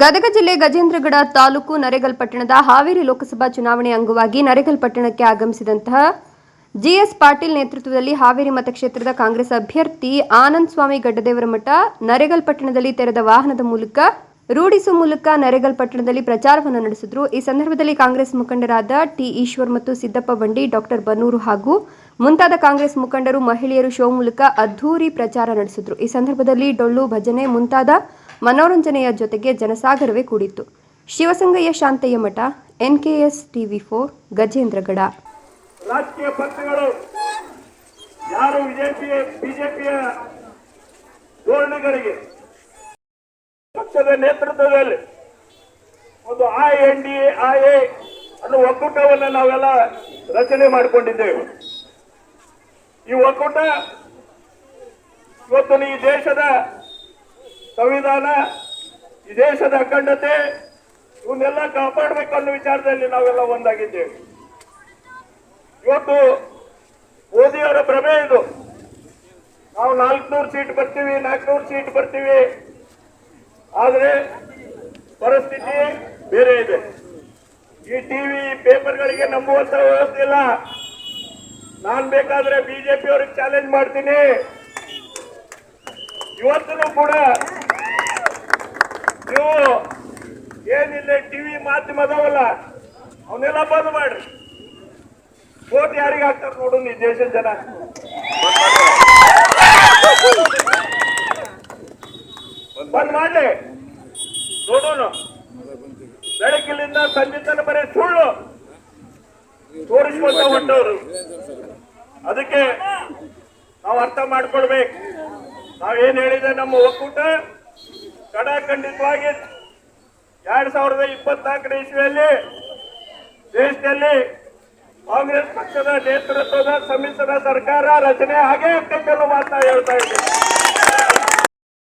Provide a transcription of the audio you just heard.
ಗದಗ ಜಿಲ್ಲೆ ಗಜೇಂದ್ರಗಡ ತಾಲೂಕು ನರೇಗಲ್ ಪಟ್ಟಣದ ಹಾವೇರಿ ಲೋಕಸಭಾ ಚುನಾವಣೆ ಅಂಗವಾಗಿ ನರೇಗಲ್ ಪಟ್ಟಣಕ್ಕೆ ಆಗಮಿಸಿದಂತಹ ಜಿಎಸ್ ಪಾಟೀಲ್ ನೇತೃತ್ವದಲ್ಲಿ ಹಾವೇರಿ ಮತಕ್ಷೇತ್ರದ ಕಾಂಗ್ರೆಸ್ ಅಭ್ಯರ್ಥಿ ಆನಂದ್ ಸ್ವಾಮಿ ಗಡ್ಡದೇವರ ಮಠ ನರೇಗಲ್ ಪಟ್ಟಣದಲ್ಲಿ ತೆರೆದ ವಾಹನದ ಮೂಲಕ ರೂಢಿಸುವ ಮೂಲಕ ನರೇಗಲ್ ಪಟ್ಟಣದಲ್ಲಿ ಪ್ರಚಾರವನ್ನು ನಡೆಸಿದ್ರು. ಈ ಸಂದರ್ಭದಲ್ಲಿ ಕಾಂಗ್ರೆಸ್ ಮುಖಂಡರಾದ ಟಿ ಈಶ್ವರ್ ಮತ್ತು ಸಿದ್ದಪ್ಪ ಬಂಡಿ, ಡಾಕ್ಟರ್ ಬನ್ನೂರು ಹಾಗೂ ಮುಂತಾದ ಕಾಂಗ್ರೆಸ್ ಮುಖಂಡರು, ಮಹಿಳೆಯರು ಶೋ ಮೂಲಕ ಅದ್ಧೂರಿ ಪ್ರಚಾರ ನಡೆಸಿದ್ರು. ಈ ಸಂದರ್ಭದಲ್ಲಿ ಡೊಳ್ಳು ಭಜನೆ, ಮುಂತಾದ ಮನೋರಂಜನೆಯ ಜೊತೆಗೆ ಜನಸಾಗರವೇ ಕೂಡಿತ್ತು. Shivasangayya Shantayya Math N K S TV four Gajendragad ರಾಜಕೀಯ ಪಕ್ಷಗಳು, ಯಾರು ಬಿಜೆಪಿ ಬಿಜೆಪಿಯ ಧೋರಣೆಗಳಿಗೆ ಪಕ್ಷದ ನೇತೃತ್ವದಲ್ಲಿ ಒಂದು ಆ ಎನ್ ಡಿ ಎ ಆ ಎ ಅನ್ನೋ ಒಕ್ಕೂಟವನ್ನು ನಾವೆಲ್ಲ ರಚನೆ ಮಾಡಿಕೊಂಡಿದ್ದೇವೆ. ಈ ಒಕ್ಕೂಟ ಇವತ್ತು ಈ ದೇಶದ ಸಂವಿಧಾನ, ಈ ದೇಶದ ಅಖಂಡತೆ, ಇವನ್ನೆಲ್ಲ ಕಾಪಾಡಬೇಕು ಅನ್ನೋ ವಿಚಾರದಲ್ಲಿ ನಾವೆಲ್ಲ ಒಂದಾಗಿದ್ದೇವೆ. ಇವತ್ತು ಮೋದಿಯವರ ಭ್ರಮೆ ಇದು. ನಾವು ನಾಲ್ಕುನೂರು ಸೀಟ್ ಬರ್ತೀವಿ, ನಾಲ್ಕುನೂರು ಸೀಟ್ ಬರ್ತೀವಿ. ಆದರೆ ಪರಿಸ್ಥಿತಿ ಬೇರೆ ಇದೆ. ಈ ಟಿವಿ ಪೇಪರ್ಗಳಿಗೆ ನಂಬುವಂತ ವ್ಯವಸ್ಥೆ ಇಲ್ಲ. ನಾನ್ ಬೇಕಾದ್ರೆ ಬಿಜೆಪಿ ಅವ್ರಿಗೆ ಚಾಲೆಂಜ್ ಮಾಡ್ತೀನಿ. ಇವತ್ತೂ ಕೂಡ ನೀವು ಏನಿಲ್ಲ, ಟಿವಿ ಮಾಧ್ಯಮದವಲ್ಲ ಅವನ್ನೆಲ್ಲ ಬಂದ್ ಮಾಡ್ರಿ. ಕೋಟ್ ಯಾರಿಗೆ ಹಾಕ್ತಾರೆ ನೋಡು, ಈ ದೇಶದ ಜನ. ಬಂದ್ ಮಾಡ್ಲಿ. ನೋಡೋಣ ಬೆಳಕಿಲಿಂದ ಸಂಜೆ ತನಕ ಬರೀ ಸುಳ್ಳು ತೋರಿಸ್ಕೊಂತ ಹೊಂಟವ್ರು. ಅದಕ್ಕೆ ನಾವು ಅರ್ಥ ಮಾಡ್ಕೊಳ್ಬೇಕು. ನಾವೇನ್ ಹೇಳಿದೆ ನಮ್ಮ ಒಕ್ಕೂಟ? ಕಡಾಖಂಡಿತವಾಗಿ ಎರಡ್ ಸಾವಿರದ ಇಪ್ಪತ್ನಾಲ್ಕನೇ ಇಸ್ವಿಯಲ್ಲಿ ದೇಶದಲ್ಲಿ ಕಾಂಗ್ರೆಸ್ ಪಕ್ಷದ ನೇತೃತ್ವದ ಸಮ್ಮಿಶ್ರ ಸರ್ಕಾರ ರಚನೆ ಹಾಗೆ ಅನ್ನೋ ಮಾತನ್ನ ಹೇಳ್ತಾ ಇದ್ದೇನೆ.